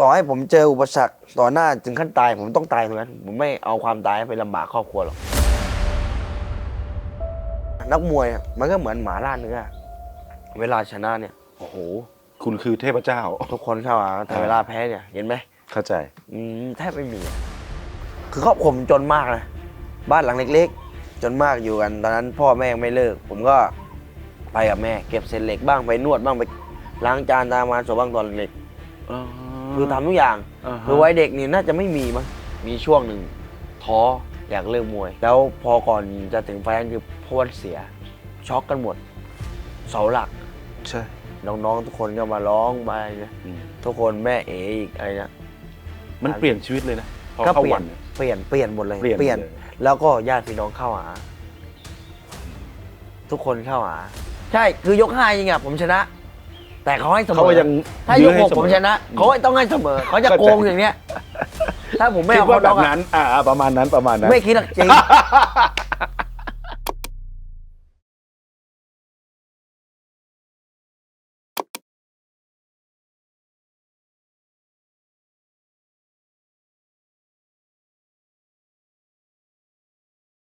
ต่อให้ผมเจออุปสรรคต่อหน้าถึงขั้นตาย ผมต้องตายตรงนั้น ผมไม่เอาความตายไปลำบากครอบครัวหรอก นักมวยอะมันก็เหมือนหมาล่าเนื้อ เวลาชนะเนี่ย โอ้โห คุณคือเทพเจ้า ทุกคนเข้าหาแต่เวลาแพ้เนี่ย เห็นไหม เข้าใจ อืมแทบไม่มีอะคือครอบครัวผมจนมากนะ บ้านหลังเล็กๆ จนมากอยู่กัน ตอนนั้นพ่อแม่ยังไม่เลิก ผมก็ไปกับแม่ เก็บเศษเหล็กบ้างไปนวดบ้างไปล้างจานตามงานศพบ้างตอนเล็ก คือทำทุกอย่างอ่าฮะ คือวัยเด็กนี่น่าจะไม่มีมั้งมีช่วงหนึ่งท้ออยากเลิกมวย แล้วพอก่อนจะถึงไฟนั้นคือพ่อวันเสีย ช็อกกันหมด เสาหลัก ใช่ น้องๆทุกคนก็มาร้องมาอะไรเนี่ยอืม ทุกคนแม่เอ๋อีกอะไรเนี่ยมันเปลี่ยนชีวิตเลยนะพอก็เข้าเปลี่ยวันนเปลี่ยนเปลี่ยนหมดเลยเปลี่ยนหมดเลย แล้วก็ญาติพี่น้องเข้าหา ทุกคนเข้าหา ใช่คือยกห้าจริงอะผมชนะ แต่เขาให้เสมเขาอก็ยังถ้ายยื้กอให้หกเสผมชนะเขาก็ต้องให้เสมอเขาจะโกงอย่างเนี้ยถ้าผมไม่คิดเอาว่าเขาแบน็อบกอะนั้น อ่าประมาณนั้นประมาณนั้น ไม่คิดหรอกจริง